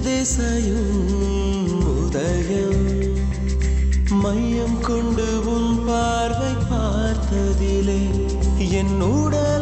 திசையும் உதயம். மையம் கொண்டு உன் பார்வை பார்த்ததிலே. என்னுடன்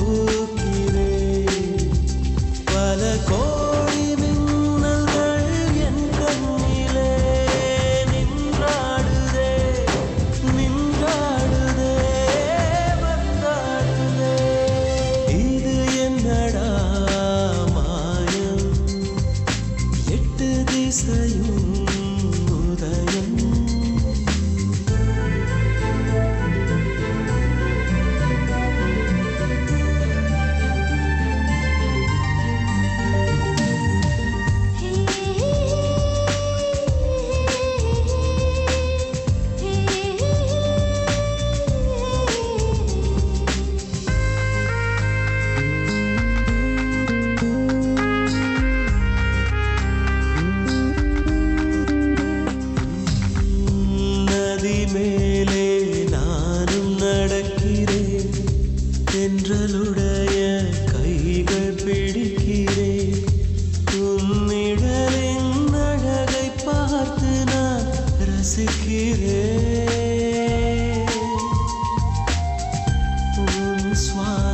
you.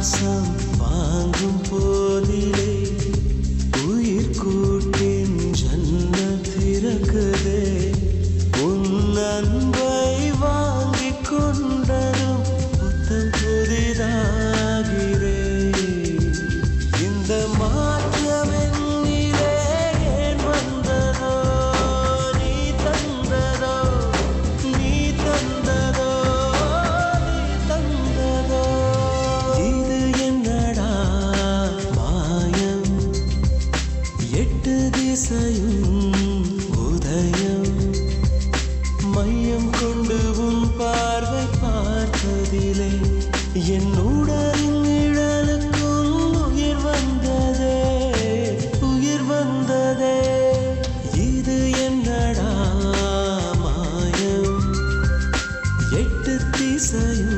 வாசம் வாங்கும் போதிலே உதயம் மையம் கொண்டு உன் பார்வை பார்த்ததிலே. என் உடலின் நிழலுக்கும் உயிர் வந்ததே உயிர் வந்ததே. இது என்னடா மாயம்? எட்டு திசையும்